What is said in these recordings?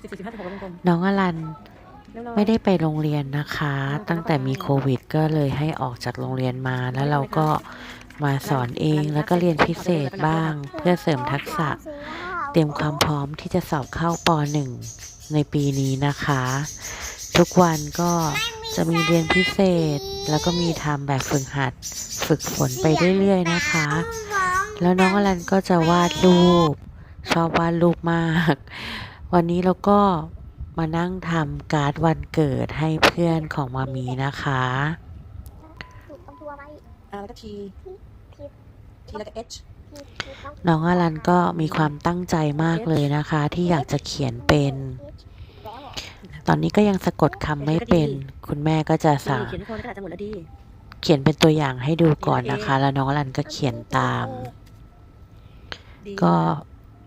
สิบสี่สิบห้าสิบหกกลมน้องอลันๆเรียบร้อยไม่ได้ไปโรงเรียนนะคะ ตั้งแต่มีโควิด ก็เลยให้ออกจากโรงเรียนมาแล้วเราก็มาสอนเองแล้วก็เรียนพิเศษบ้าง เพื่อเสริมทักษะ เตรียมความพร้อมที่จะสอบเข้าป .1 ในปีนี้นะคะ ทุกวันก็จะมีเรียนพิเศษ แล้วก็มีทำแบบฝึกหัด ฝึกฝนไปเรื่อยๆนะคะ แล้วน้องอลันก็จะวาดรูป ชอบวาดรูปมาก วันนี้เราก็มานั่งทำการ์ดวันเกิดให้เพื่อนของมามีนะคะถูกต้องตัวไว้อ่าแล้วก็ทีทีทีแล้วก็เอชทีทีต้องน้องอลันก็มีความตั้งใจมากเลยนะคะ ที่อยากจะเขียนเป็นแล้วตอนนี้ก็ยังสะกดคำไม่เป็น คุณแม่ก็จะดีสั่งเขียนทุกคนก็อาจจะหมดแล้วดีเขียนเป็นตัวอย่างให้ดูก่อนนะคะ แล้วน้องอลันก็เขียนตามดีก็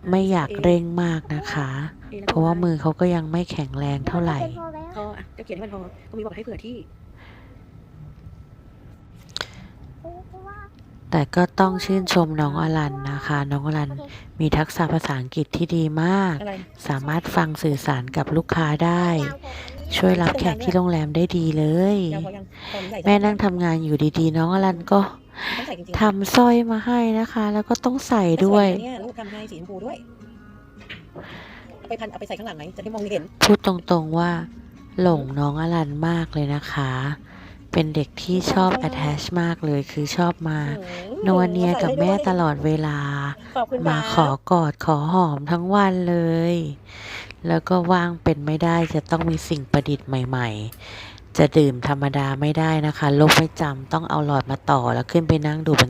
ไม่อยากเร่งมากนะคะอแล้เพราะว่ามือเขาก็ยังไม่แข็งแรงเท่าไหร่เป็นพอแล้วพออะจะเขียนให้มันพอตรงนี้บอกให้เผื่อที่เพราะว่าแต่ก็ต้องชื่นชมน้องอลันนะคะ น้องอลันมีทักษะภาษาอังกฤษที่ดีมากอะไรสามารถฟังสื่อสารกับลูกค้าได้ยาวผมช่วยรับแขกที่โรงแรมได้ดีเลยยาวพอยังตอนนี้ใหญ่แม่นั่งทำงานอยู่ดีๆ น้องอลันก็ ต้องใส่จริงๆทำสร้อยมาให้นะคะ แล้วก็ต้องใส่ด้วยสนะเนี่ยลูกทำให้สีชมพูด้วยเอาไปพันเอาไปใส่ข้างหลังไหมจะได้มองไม่เห็น พูดตรงๆว่า หลงน้องอลันมากเลยนะคะ เป็นเด็กที่ชอบ attach มากเลยคือชอบมานัวเนียกับแม่ตลอดเวลา ขอบคุณมาครับขอกอดขอหอมทั้งวันเลย แล้วก็ว่างเป็นไม่ได้จะต้องมีสิ่งประดิษฐ์ใหม่ ๆ จะดื่มธรรมดาไม่ได้นะคะโลบไม่จำต้องเอาหลอดมาต่อแล้วขึ้นไปนั่งดูบน